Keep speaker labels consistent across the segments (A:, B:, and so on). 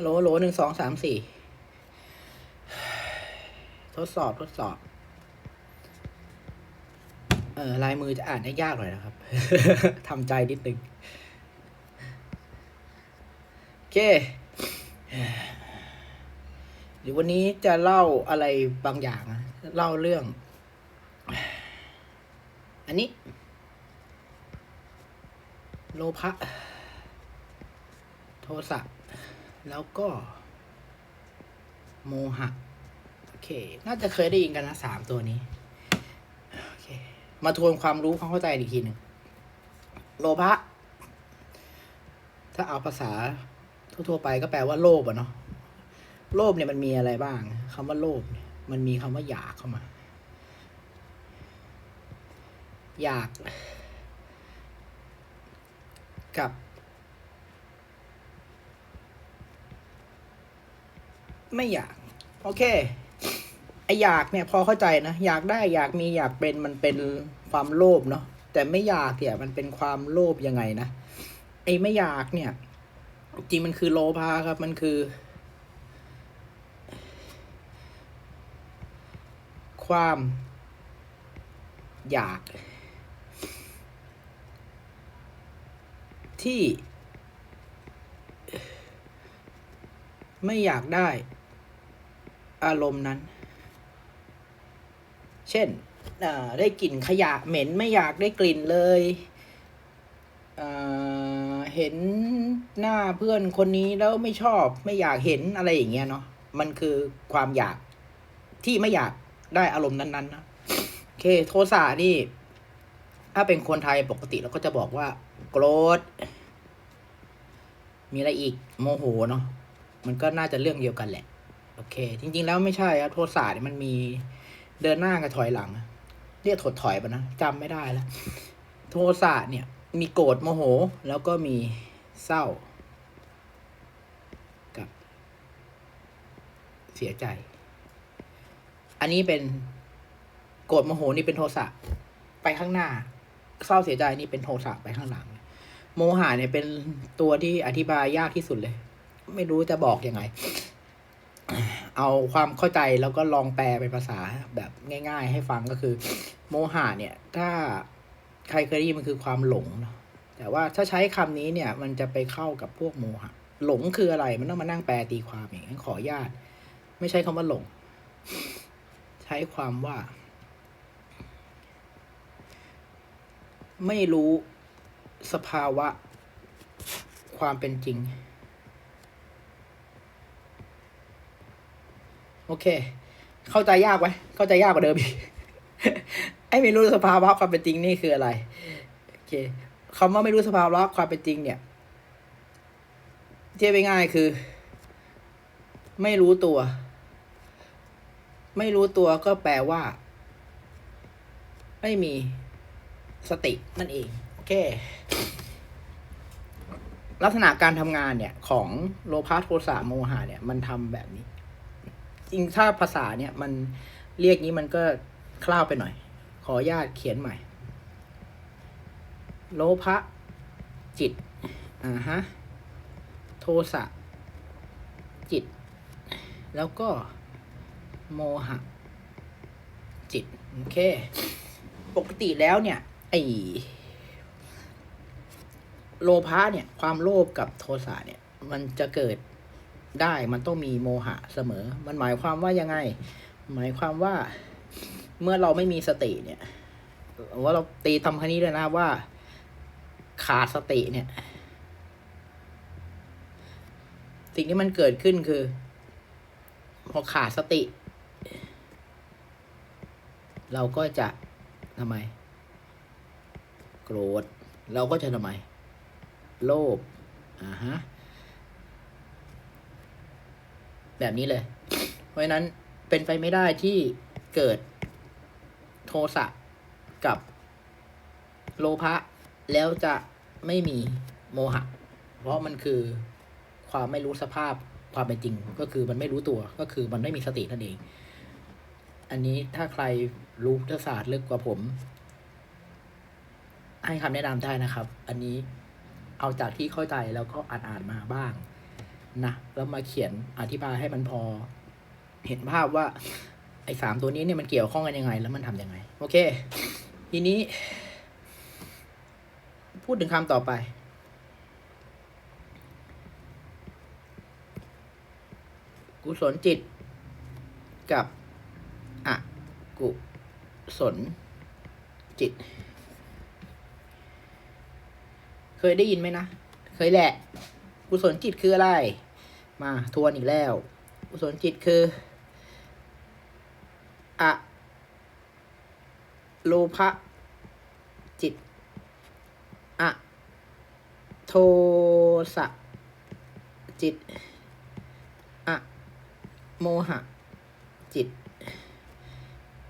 A: โหลโหลหนึ่งสองสามสี่ทดสอบทดสอบ เออลายมือจะอ่านได้ยากหน่อยนะครับ ทำใจนิดนึงโอเคเดี๋ยววันนี้จะเล่าอะไรบางอย่างนะเล่าเรื่อง อันนี้ โลภะโทสะ แล้วก็โมหะ โอเค น่าจะเคยได้ยินกันนะสามตัวนี้ โอเค มาทวนความรู้ความเข้าใจอีกทีหนึ่ง โลภะ ถ้าเอาภาษาทั่วๆไปก็แปลว่าโลภอะเนาะ โลภเนี่ยมันมีอะไรบ้างคำว่าโลภเนี่ยมันมีคำว่าอยากเข้ามา อยาก กับ ไม่อยาก โอเคไออยากเนี่ยพอเข้าใจนะ อยากได้อยากมีอยากเป็นมันเป็นความโลภเนาะแต่ไม่อยากเนี่ยมันเป็นความโลภยังไงนะไอไม่อยากเนี่ย จริงมันคือโลภะครับมันคือ ความอยาก ที่ ไม่อยากได้ อารมณ์นั้น เช่นได้กลิ่นขยะเหม็นไม่อยากได้กลิ่นเลยอ่าเห็นหน้าเพื่อนคนนี้แล้วไม่ชอบไม่อยากเห็นอะไรอย่างเงี้ยเนาะมันคือความอยากที่ไม่อยากได้อารมณ์นั้นๆนะโอเค โทสะนี่ ถ้าเป็นคนไทยปกติเราก็จะบอกว่า โกรธ มีอะไรอีกโมโหเนาะมันก็น่าจะเรื่องเดียวกันแหละ โอเค จริง ๆ แล้วไม่ใช่ครับโทสะเนี่ยมันมีเดินหน้ากับถอยหลัง เรียกถดถอยปะนะจำไม่ได้แล้วโทสะเนี่ย มีโกรธโมโห แล้วก็มีเศร้า กับ เสียใจ อันนี้เป็นโกรธโมโหนี่เป็นโทสะไปข้างหน้า เศร้าเสียใจนี่เป็นโทสะไปข้างหลัง โมหะเนี่ยเป็นตัวที่อธิบายยากที่สุดเลย ไม่รู้จะบอกยังไง เอาความเข้าใจแล้วก็ลองแปลเป็นภาษาแบบง่าย ๆ ให้ฟังก็คือ โมหะเนี่ย ถ้าใครเคยได้ยินมันคือความหลงเนอะแต่ว่าถ้าใช้คำนี้เนี่ย มันจะไปเข้ากับพวกโมหะ หลงคืออะไร มันต้องมานั่งแปลตีความเองขออนุญาตไม่ใช้คำว่าหลง ใช้ความว่า ไม่รู้สภาวะความเป็นจริง โอเค เข้าใจยากไหมเข้าใจยากกว่าเดิมอีกไอ้ไม่รู้สภาวะความเป็นจริงนี่คืออะไรโอเคคำว่าไม่รู้สภาวะความเป็นจริง เนี่ยเทียบง่ายคือ ไม่รู้ตัว ไม่รู้ตัวก็แปลว่า ไม่มีสตินั่นเอง โอเค ลักษณะการทำงานเนี่ย ของโลภะโทสะโมหะเนี่ย มันทำแบบนี้ จริงถ้าภาษาเนี่ยมันเรียกนี้มันก็คล่าวไปหน่อย ขอญาตเขียนใหม่ โลภะจิตอ่าฮะโทสะจิต แล้วก็โมหะ จิต โอเค ปกติแล้วเนี่ย ไอโลภะเนี่ย ความโลภกับโทสะเนี่ย มันจะเกิด ได้มันต้องมีโมหะเสมอ มันหมายความว่ายังไง หมายความว่าเมื่อเราไม่มีสติเนี่ยว่าเราตีทำคันนี้เลยนะว่า ขาดสติเนี่ย สิ่งที่มันเกิดขึ้นคือ พอขาดสติ เราก็จะทำไม โกรธ เราก็จะทำไม โลภอ่าฮะ แบบนี้เลย เพราะฉะนั้นเป็นไปไม่ได้ที่เกิดโทสะกับโลภะแล้วจะไม่มีโมหะ เพราะมันคือความไม่รู้สภาพความเป็นจริง ก็คือมันไม่รู้ตัวก็คือมันไม่มีสตินั่นเอง อันนี้ถ้าใครรู้พุทธศาสตร์ลึกกว่าผม ให้คำแนะนำได้นะครับ อันนี้เอาจากที่เข้าใจแล้วก็อ่านอ่านๆมาบ้าง นะแล้วมาเขียนอธิบายให้มันพอ เห็นภาพว่า ไอ้สามตัวนี้เนี่ยมันเกี่ยวข้องกันยังไง แล้วมันทำยังไง โอเค ทีนี้ พูดถึงคำต่อไป กุศลจิต กับอะกุศลจิต เคยได้ยินไหมนะ เคยแหละ กุศลจิตคืออะไร มาทวนอีกแล้ว กุศลจิตคืออะโลภะจิตอะโทสะจิตอะโมหะ จิต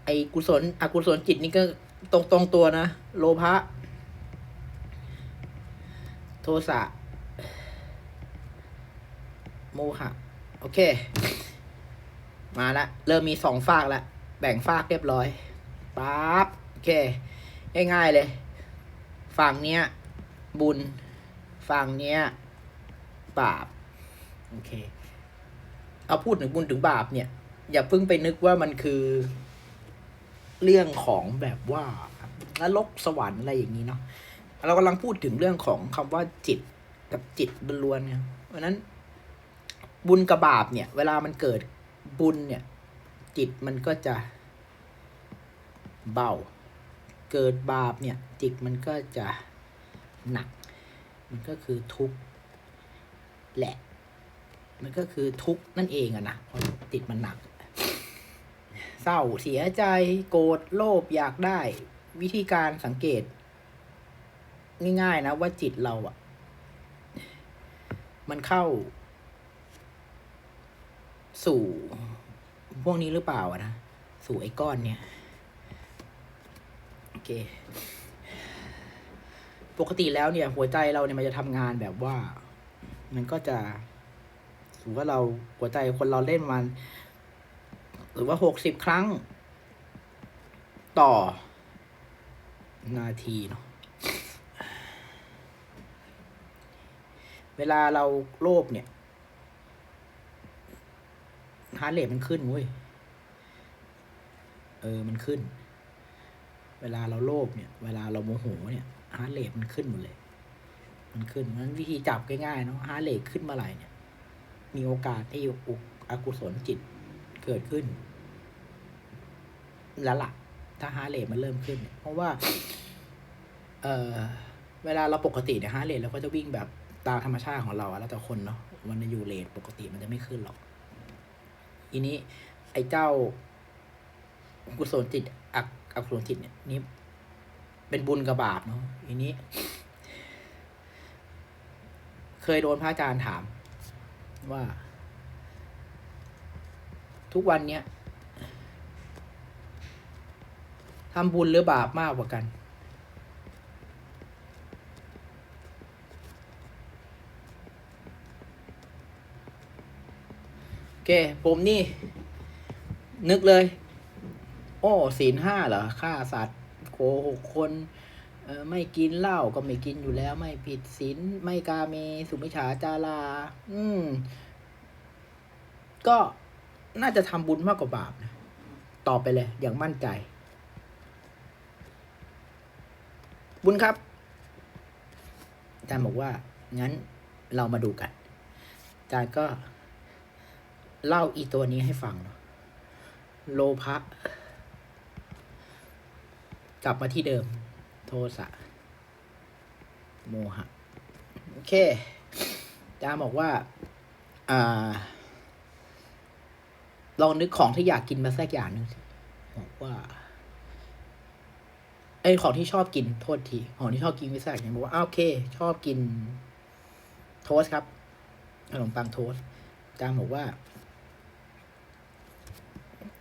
A: ไอกุศลอกุศลจิตนี่ก็ตรงตรงตัวนะ โลภะโทสะ โมหะ โอเค มาละ เริ่มมีสองฝากละแบ่งฝากเรียบร้อยปั๊บโอเค ง่ายๆเลย ฝั่งเนี้ย บุญ ฝั่งเนี้ย บาป โอเค เอาพูดถึงบุญถึงบาปเนี่ย อย่าเพิ่งไปนึกว่ามันคือ เรื่องของแบบว่านรกสวรรค์อะไรอย่างนี้เนาะเรากำลังพูดถึงเรื่องของคำว่าจิตกับจิตล้วนเนี่ยเพราะนั้น บุญกับบาปเนี่ย เวลามันเกิดบุญเนี่ย จิตมันก็จะเบา เกิดบาปเนี่ย จิตมันก็จะหนัก มันก็คือทุกข์แหละ มันก็คือทุกข์นั่นเองอะนะพราะจิตมันหนัก เศร้าเสียใจโกรธโลภอยากได้ วิธีการสังเกต ง่ายๆนะว่าจิตเราอะมันเข้า สู่พวกนี้หรือเปล่านะ สู่ไอ้ก้อนเนี่ยโอเค ปกติแล้วเนี่ย หัวใจเราเนี่ยมันจะทำงานแบบว่า มันก็จะสมมติว่าเราหัวใจคนเราเล่นมัน หรือว่าหกสิบครั้ง ต่อ นาทีเนาะเวลาเราโลภเนี่ย ฮาร์เรทมันขึ้นเว้ย เออ มันขึ้น เวลาเราโลภเนี่ย เวลาเราโมโหเนี่ยฮาร์เรทมันขึ้นหมดเลย มันขึ้นนั้นวิธีจับง่ายๆเนาะฮาร์เรทขึ้นเมื่อไหร่เนี่ย มีโอกาสที่อุกอกุศลจิตเกิดขึ้น แล้วล่ะ ถ้าฮาร์เรทมันเริ่มขึ้นเนเพราะว่า เออเวลาเราปกติเนี่ยฮาร์เรทเราก็จะวิ่งแบบตามธรรมชาติของเราอะแล้วแต่คนเนาะมันอยู่เรทปกติมันจะไม่ขึ้นหรอก ทีนี้ ไอ้เจ้ากุศลจิตอักอกุศลจิตเนี่ยนี่เป็นบุญกับบาปเนาะทีนี้ เคยโดนพระอาจารย์ถาม ว่า ทุกวันเนี้ยทำบุญหรือบาปมากกว่ากัน เค ผมนี่ นึกเลย โอ้ศีลห้าเหรอฆ่าสัตว์โกหกคนไม่กินเหล้าก็ไม่กินอยู่แล้ว ไม่ผิดศีลไม่กาเมสุมิฉาจารา อืม ก็น่าจะทำบุญมากกว่าบาปนะตอบไปเลย อย่างมั่นใจ บุญครับอาจารย์บอกว่า งั้นเรามาดูกันอาจารย์ก็ เล่าอีตัวนี้ให้ฟังเนาะโลภะกลับมาที่เดิม โทสะโมหะ โอเคจาบอกว่าอ่าลองนึกของที่อยากกินมาสักอย่างหนึ่งบอกว่าไอของที่ชอบกินโทษทีของที่ชอบกินไม่สักอย่างบอกว่าอ้าวโอเค ชอบกิน โทสครับขนมปังโทสจารย์บอกว่า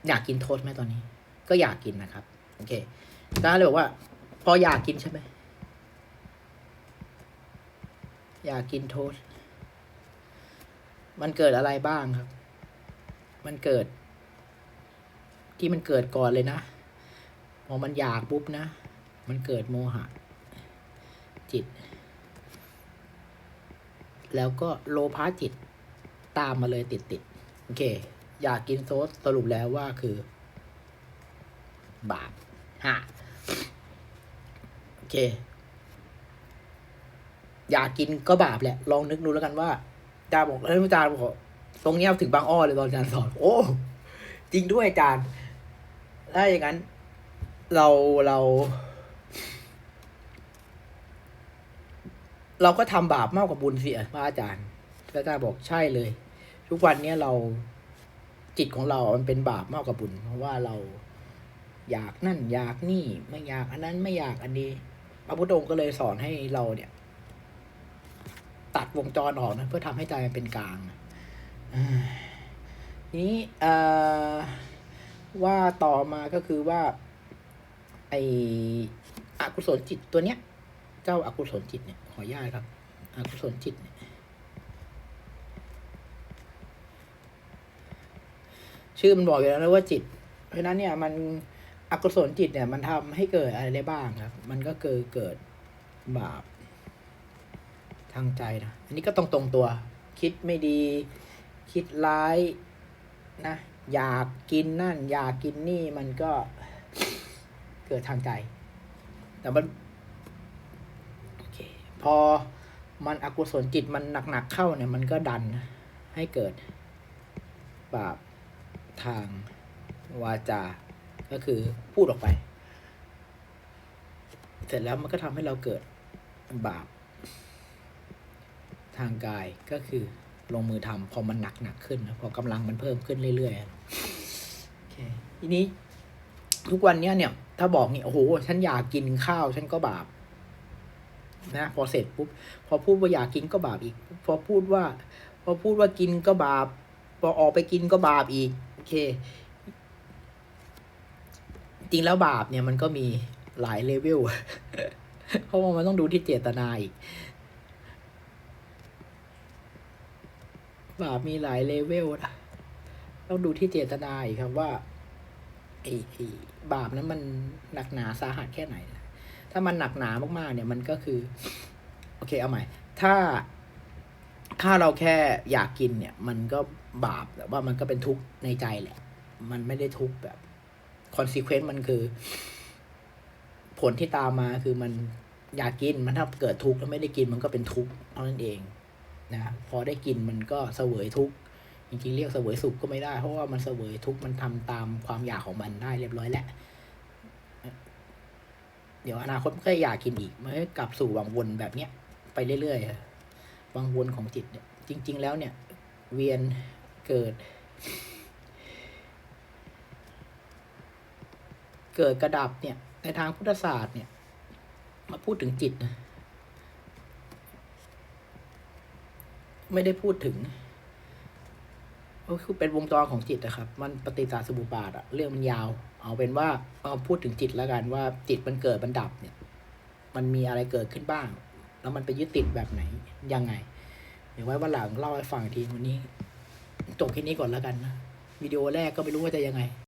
A: อยากกินโทสต์ไหมตอนนี้ ก็อยากกินนะครับ โอเคอาจารย์เลยบอกว่า พออยากกินใช่ไหมอยากกินโทสต์มันเกิดอะไรบ้างครับ มันเกิด ที่มันเกิดก่อนเลยนะพอมันอยากปุ๊บนะ มันเกิดโมหะ จิต แล้วก็โลภะจิตตามมาเลยติดติดโอเค อยากกินโซสสรุปแล้วว่าคือ บาปฮะโอเค อยากกินก็บาปแหละ ลองนึกดูแล้วกันว่าอาจารย์บอกเอ้ยอาจารย์บอกตรงเนี้ยถึงบางอ้อเลยตอนอาจารย์สอน โอ้จริงด้วยอาจารย์ถ้าอย่างนั้น เราเรา เราก็ทำบาปมากกว่าบุญเสียพระอาจารย์พระอาจารย์บอกใช่เลย ทุกวันเนี้ยเรา จิตของเรา มันเป็นบาปมากกว่าบุญ เพราะว่าเราอยากนั่นอยากนี่ไม่อยากอันนั้นไม่อยากอันนี้พระพุทธองค์ก็เลยสอนให้เราเนี่ย ตัดวงจรออกนะเพื่อทำให้ใจมันเป็นกลางนี้ว่าต่อมาก็คือว่า ไออกุศลจิตตัวเนี้ย เจ้าอากุศลจิตเนี่ยขออนุญาตครับอกุศลจิตเนี่ย ชื่อมันบอกอยู่แล้วนะว่าจิต เพราะนั้นเนี่ยมันอกุศลจิตเนี่ย มันทำให้เกิดอะไรได้บ้างครับ มันก็เกิดเกิดบาปทางใจนะ อันนี้ก็ตรงตรงตัว คิดไม่ดี คิดร้ายนะ อยากกินนั่น อยากกินนี่มันก็เกิดทางใจ แต่มันโอเคพอมันอกุศลจิตมันหนักๆเข้าเนี่ย มันก็ดันให้เกิดบาป ทางวาจา ก็คือพูดออกไป เสร็จแล้วมันก็ทำให้เราเกิดบาป ทางกายก็คือลงมือทำพอมันหนักหนักขึ้นพอกำลังมันเพิ่มขึ้นเรื่อยๆโอเคทีนี้ทุกวันเนี้ยเนี่ย ถ้าบอกนี่โอ้โหฉันอยากกินข้าว ฉันก็บาปนะพอเสร็จปุ๊บพอพูดว่าอยากกินก็บาปอีก พอพูดว่า พอพูดว่ากินก็บาป พอออกไปกินก็บาปอีก เค จริงแล้วบาปเนี่ยมันก็มีหลายเลเวล เพราะว่ามันต้องดูที่เจตนาอีก บาปมีหลายเลเวลนะ ต้องดูที่เจตนาอีกครับว่าไอ้ไอ้บาปนั้นมันหนักหนาสาหัสแค่ไหนนะถ้ามันหนักหนามากๆ เนี่ยมันก็คือ โอเคเอาใหม่ ถ้าถ้าเราแค่อยากกินเนี่ย มันก็ บาปแต่ว่ามันก็เป็นทุกข์ในใจแหละ มันไม่ได้ทุกข์แบบคอนซีเควนต์มันคือ ผลที่ตามมาคือมันอยากกินมันถ้าเกิดทุกข์แล้วไม่ได้กินมันก็เป็นทุกข์เท่านั้นเองนะพอได้กินมันก็เสวยทุกข์จริงๆเรียกเสวยสุขก็ไม่ได้ เพราะว่ามันเสวยทุกข์มันทำตามความอยากของมันได้เรียบร้อยแล้วเดี๋ยวอนาคตก็อยากกินอีกมันก็กลับสู่วังวนแบบเนี้ยไปเรื่อยๆวังวนของจิตเนี่ยจริง ๆ แล้วเนี่ย เวียน เกิด เกิดกระดับเนี่ย ในทางพุทธศาสตร์เนี่ย มาพูดถึงจิตนะไม่ได้พูดถึงก็คือเป็นวงจรของจิตนะครับ มันปฏิจจสมุปบาทอะเรื่องมันยาว เอาเป็นว่าเอาพูดถึงจิตแล้วกันว่าจิตมันเกิดมันดับเนี่ย มันมีอะไรเกิดขึ้นบ้าง แล้วมันไปยึดติดแบบไหนยังไง เดี๋ยวไว้วันหลังเล่าให้ฟังอีกทีวันนี้ จบแค่นี้ก่อนแล้วกันนะวิดีโอแรกก็ไม่รู้ว่าจะยังไง